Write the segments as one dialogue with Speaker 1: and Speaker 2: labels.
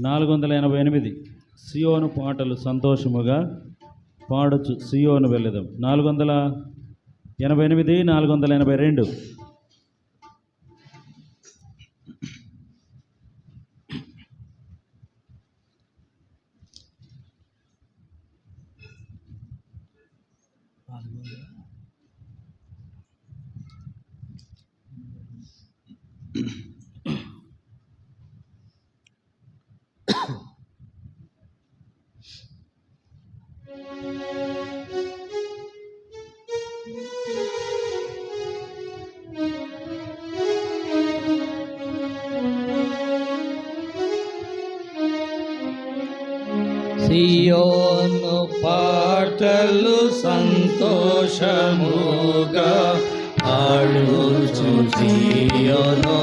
Speaker 1: నాలుగు వందల ఎనభై ఎనిమిది సియోను పాటలు సంతోషముగా పాడొచ్చు సియోను వెళ్ళదాం. నాలుగు వందల ఎనభై ఎనిమిది నాలుగు వందల ఎనభై రెండు
Speaker 2: సియోను పాటలు సంతోషముగా ఆడుచు సియోను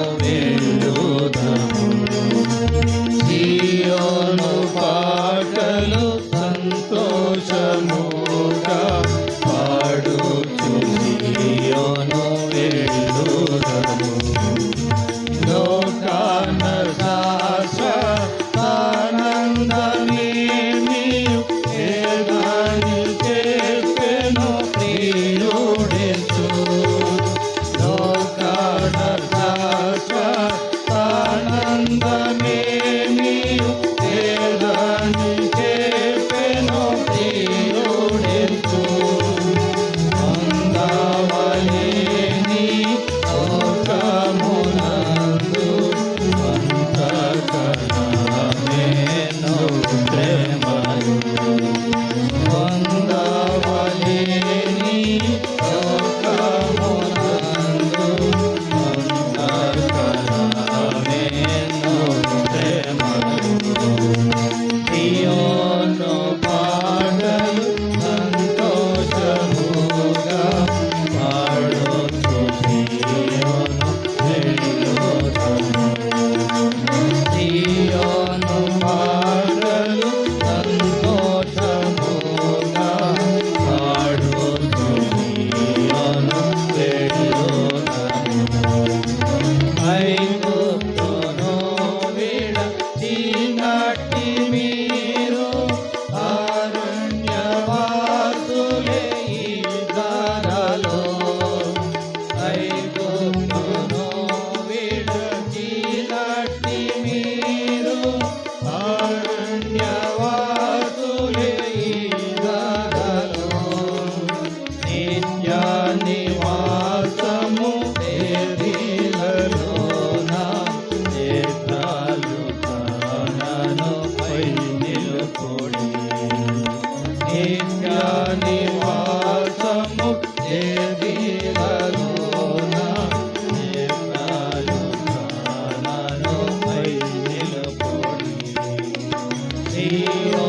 Speaker 2: You.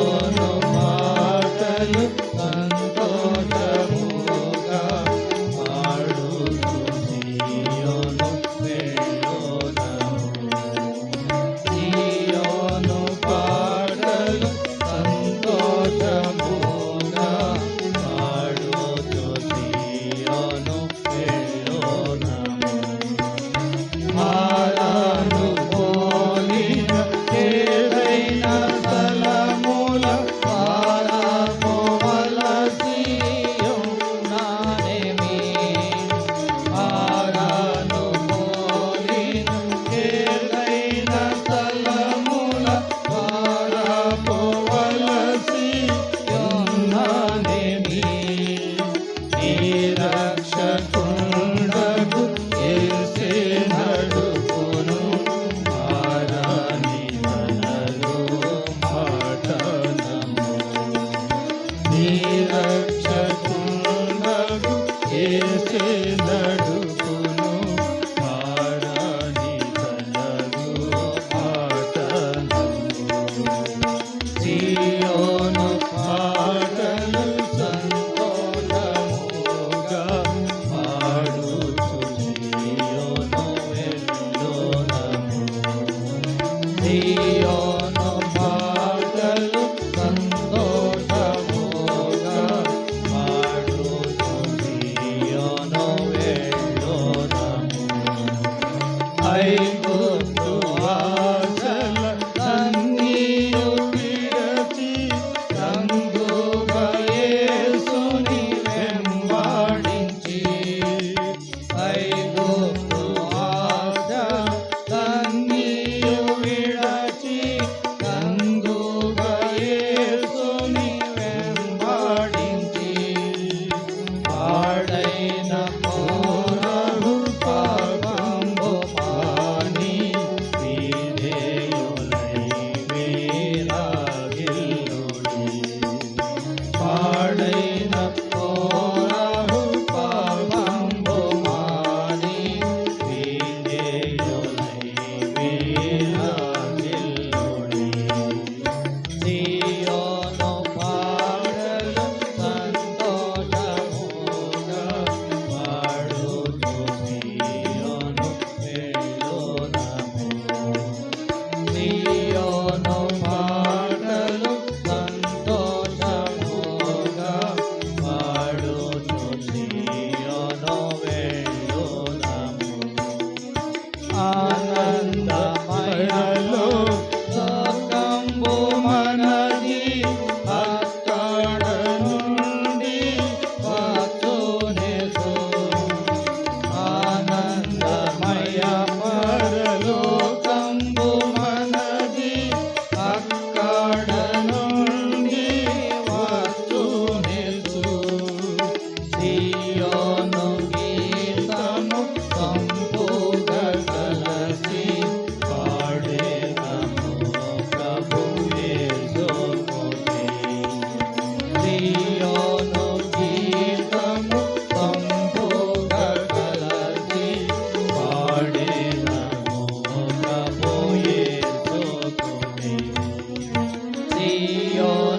Speaker 2: Dio.